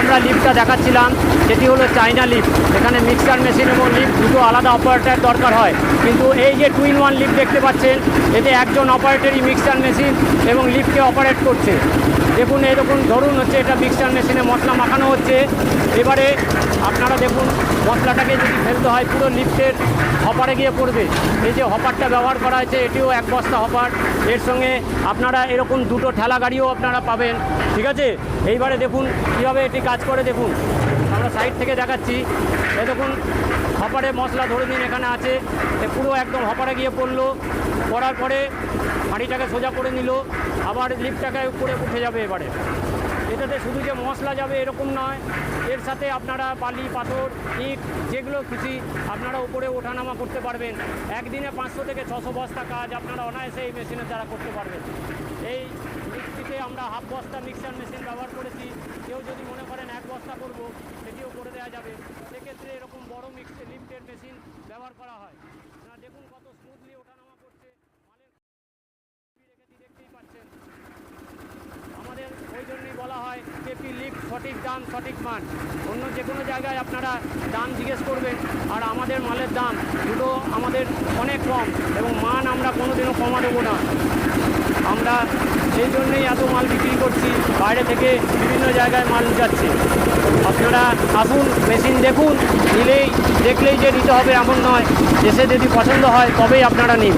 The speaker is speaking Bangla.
আমরা লিফটটা দেখাচ্ছিলাম, সেটি হলো চাইনা লিফট এখানে মিক্সার মেশিন এবং লিফট দুটো আলাদা অপারেটর দরকার হয়। কিন্তু এই যে টু ইন ওয়ান লিফট দেখতে পাচ্ছেন, এতে একজন অপারেটরই মিক্সার মেশিন এবং লিফটকে অপারেট করছে। দেখুন এরকম ধরুন হচ্ছে এটা মিক্সার মেশিনে মশলা মাখানো হচ্ছে। এবারে আপনারা দেখুন, মশলাটাকে যদি ফেলতে হয়, পুরো লিফটের হপারে গিয়ে পড়বে। এই যে হপারটা ব্যবহার করা হয়েছে, এটিও এক বস্তা হপার এর সঙ্গে আপনারা এরকম দুটো ঠেলা গাড়িও আপনারা পাবেন। ঠিক আছে? এইবারে দেখুন, কীভাবে এটি কাজ করে, দেখুন। আমরা সাইড থেকে দেখাচ্ছি। এ দেখুন, হপারে মশলা ধরে দিন এখানে আছে। পুরো একদম হপারে গিয়ে পড়ল। পড়ার পরে হাঁড়িটাকে সোজা করে নিল। আবার লিফটটাকে উপরে উঠে যাবে এবারে। এটাতে শুধু যে মশলা যাবে এরকম নয়, এর সাথে আপনারা বালি, পাথর, ইট, যেগুলো খুশি, আপনারা উপরে ওঠানামা করতে পারবেন। একদিনে পাঁচশো থেকে ছশো বস্তা কাজ আপনারা অনায়াসে এই মেশিনের দ্বারা করতে পারবেন। এই মিক্সিতে আমরা হাফ বস্তা মিক্সার মেশিন ব্যবহার করেছি কেউ যদি মনে করেন এক বস্তা করব সেটিও করে দেওয়া যাবে। সেক্ষেত্রে এরকম বড় মিক্স লিফটের মেশিন ব্যবহার করা হয়। না দেখুন কত স্মুথলি ওঠানামা করছে। মালের দেখতেই পাচ্ছেন। আমাদের ওই জন্যই বলা হয় কেপি লিফট সঠিক দাম, সঠিক মান। অন্য যে কোনো জায়গায় আপনারা দাম জিজ্ঞেস করবেন, আর আমাদের মালের দাম দুটো আমাদের অনেক কম এবং মান আমরা কোনোদিনও কমা দেবো না। আমরা সেই জন্যই এত মাল বিক্রি করছি। বাইরে থেকে বিভিন্ন জায়গায় মাল যাচ্ছে। আপনারা আসুন, মেশিন দেখুন, নিলেই, দেখলেই যে নিতে হবে এমন নয়। দেশে যদি পছন্দ হয়, তবেই আপনারা নিন।